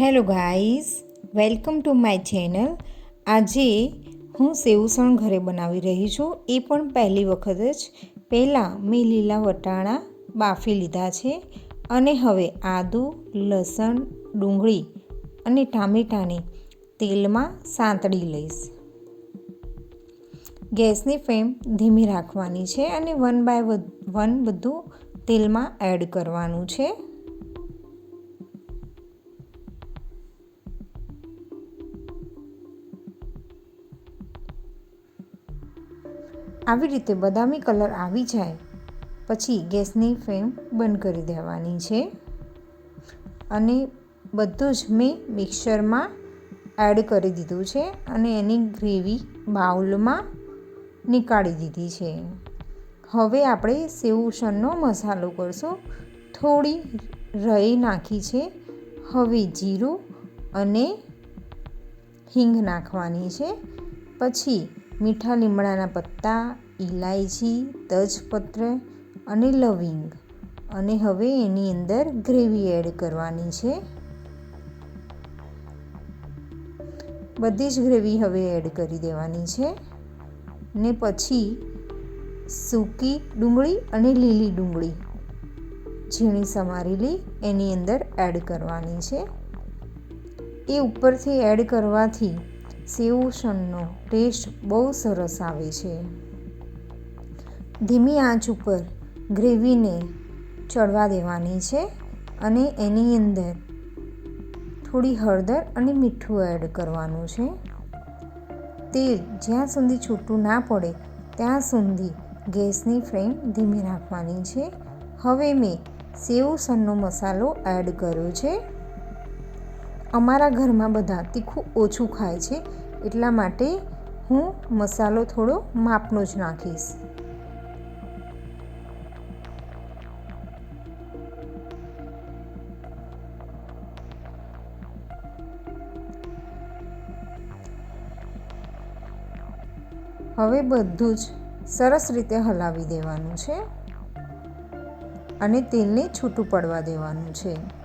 Hello guys, welcome to my channel. આજે હું સેવસણ ઘરે બનાવી રહી છું. એ પણ પહેલી વખત જ. પહેલાં મેં લીલા વટાણા બાફી લીધા છે અને હવે આદુ, લસણ, ડુંગળી અને ટામેટાને તેલમાં સાંતળી લઈશ. ગેસની ફ્લેમ ધીમી રાખવાની છે અને વન બાય વન બધું તેલમાં એડ કરવાનું છે. આવી રીતે બદામી કલર આવી જાય, પછી ગેસની ફ્લેમ બંધ કરી દેવાની છે. અને બધું જ મેં મિક્સરમાં એડ કરી દીધું છે અને એની ગ્રેવી બાઉલમાં નીકાળી દીધી છે. હવે આપણે સેવસણનો મસાલો કરશું. થોડી રઈ નાખી છે, હવે જીરું અને હિંગ નાખવાની છે, પછી મીઠા લીમડાના પત્તા ઇલાયચી તજપત્ર અને લવિંગ. અને હવે એની અંદર ગ્રેવી એડ કરવાની છે. બધી જ ગ્રેવી હવે એડ કરી દેવાની છે. ને પછી સૂકી ડુંગળી અને લીલી ડુંગળી ઝીણી સમારેલી એની અંદર એડ કરવાની છે. એ ઉપરથી એડ કરવાથી સેવસણનો ટેસ્ટ બહુ સરસ આવે છે. ધીમી આંચ ઉપર ગ્રેવીને ચડવા દેવાની છે અને એની અંદર થોડી હળદર અને મીઠું એડ કરવાનું છે. તેલ જ્યાં સુધી છૂટું ના પડે ત્યાં સુધી ગેસની ફ્લેમ ધીમી રાખવાની છે. હવે મેં સેવસનનો મસાલો એડ કર્યો છે. અમારા ઘરમાં બધા તીખું ઓછું ખાય છે, એટલા માટે હું મસાલો થોડો માપનો જ નાખીશ. હવે બધું જ સરસ રીતે હલાવી દેવાનું છે અને તેલને છૂટું પડવા દેવાનું છે.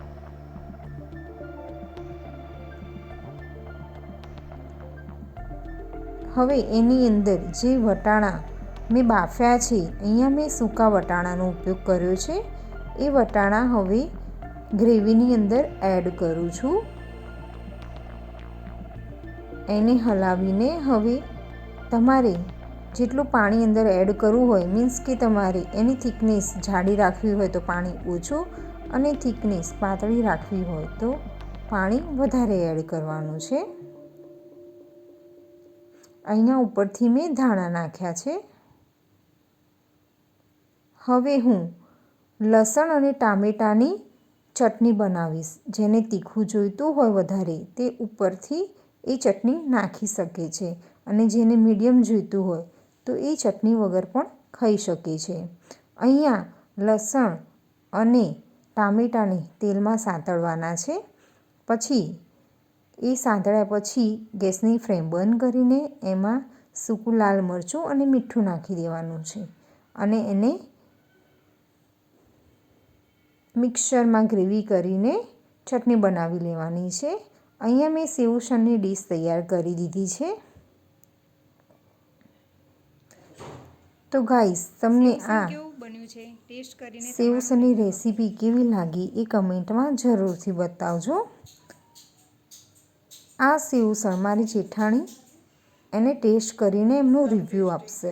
હવે એની અંદર જે વટાણા મેં બાફ્યા છે, અહીંયા મેં સૂકા વટાણાનો ઉપયોગ કર્યો છે. એ વટાણા હવે ગ્રેવીની અંદર એડ કરું છું. એને હલાવીને હવે તમારે જેટલું પાણી અંદર એડ કરવું હોય, મીન્સ કે તમારે એની થિકનેસ જાડી રાખવી હોય તો પાણી ઓછું અને થિકનેસ પાતળી રાખવી હોય તો પાણી વધારે એડ કરવાનું છે. અહીંયા ઉપરથી મેં ધાણા નાખ્યા છે. હવે હું લસણ અને ટામેટાની ચટણી બનાવીશ. જેને તીખું જોઈતું હોય વધારે, તે ઉપરથી એ ચટણી નાખી શકે છે અને જેને મીડિયમ જોઈતું હોય, તો એ ચટણી વગર પણ ખાઈ શકે છે. અહીંયા લસણ અને ટામેટાને તેલમાં સાંતળવાના છે. પછી એ સાંતળ્યા પછી ગેસની ફ્લેમ બંધ કરીને એમાં સૂકું લાલ મરચું અને મીઠું નાખી દેવાનું છે. અને એને મિક્સરમાં ગ્રેવી કરીને ચટણી બનાવી લેવાની છે. અહીંયા મેં સેવસણની ડીશ તૈયાર કરી દીધી છે. તો ગાઈસ તમને આ સેવસની રેસીપી કેવી લાગી એ કમેન્ટમાં જરૂરથી બતાવજો. આ સેવસણ મારી જેઠાણી એને ટેસ્ટ કરીને એમનું રિવ્યૂ આપશે.